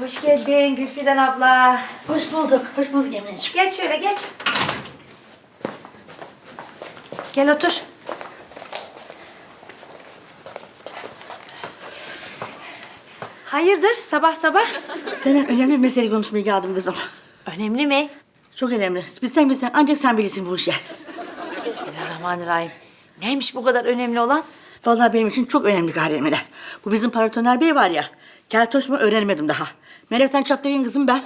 geldin Gülfiden abla. Hoş bulduk, hoş bulduk Emine'ciğim. Geç şöyle geç. Gel otur. Hayırdır sabah sabah? Seninle önemli bir mesele konuşmaya geldim kızım. Önemli mi? Çok önemli. Bilsen bilsen ancak sen bilirsin bu işi. Bismillahirrahmanirrahim. Neymiş bu kadar önemli olan? Vallahi benim için çok önemli gari Emine. Bu bizim paratoner bey var ya. Keltoş mu öğrenemedim daha. Melekten çatlayın kızım ben.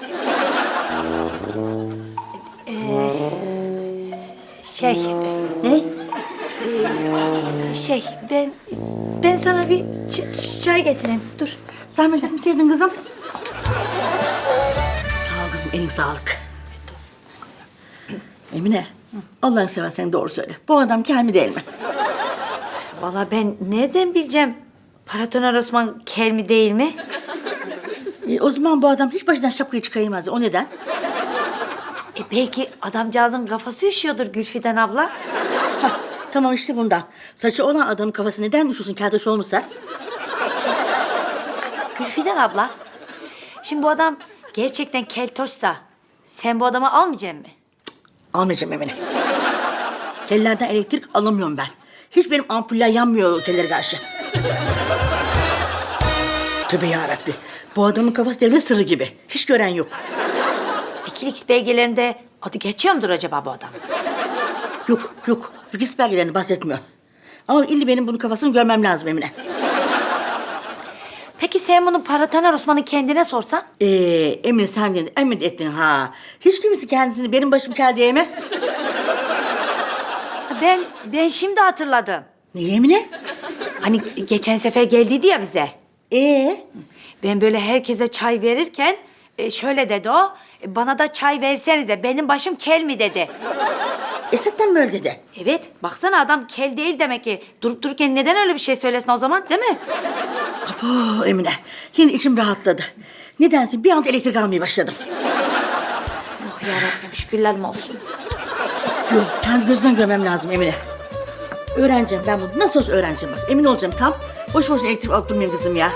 Şey, Ne? şey ben ben sana bir ç- ç- çay getireyim. Dur. Sen beni misaydın kızım? Sağ ol kızım, elin sağlık. Emine, Allah'ını seversen doğru söyle. Bu adam kel mi değil mi? Vallahi ben nereden bileceğim? Paratoner Osman kel mi değil mi? E, o zaman bu adam hiç başından şapkayı çıkarayamaz. O neden? E belki adamcağızın kafası üşüyordur Gülfiden abla. Hah, tamam işte bundan. Saçı olan adamın kafası neden üşüsün keltoş olmuşsa? Gülfiden abla. Şimdi bu adam gerçekten keltoşsa sen bu adamı almayacaksın mı? Almayacağım Emine. Tellerden elektrik alamıyorum ben. Hiç benim ampuller yanmıyor tellere karşı. Tövbe yarabbi. Bu adamın kafası devlet sırrı gibi. Hiç gören yok. Wikileaks belgelerinde adı geçiyor mudur acaba bu adam? Yok, yok. Bilgis belgelerini bahsetmiyor. Ama illi benim bunun kafasını görmem lazım Emine. Peki sen bunu Paratoner Osman'ın kendine sorsan? Ee, Emine sen de emin ettin ha. Hiç kimisi kendisini benim başım kel diye mi? Ha, Ben ben şimdi hatırladım. Niye Emine? Hani geçen sefer geldiydi ya bize. Ee, Ben böyle herkese çay verirken e, şöyle dedi o. e, Bana da çay versenize benim başım kel mi dedi. Esed'den mi öyle dedi? Evet baksana adam kel değil demek ki. Durup dururken neden öyle bir şey söylesin o zaman değil mi? Abo Emine, yine içim rahatladı. Nedense bir anda elektrik almaya başladım. Oh yarabbim şükürler mi olsun. Yok, kendi gözümden görmem lazım Emine. Öğreneceğim ben bunu. Nasıl olsa öğreneceğim bak. Emin olacağım tam. Boş boşuna elektrik alıp durmayayım kızım ya.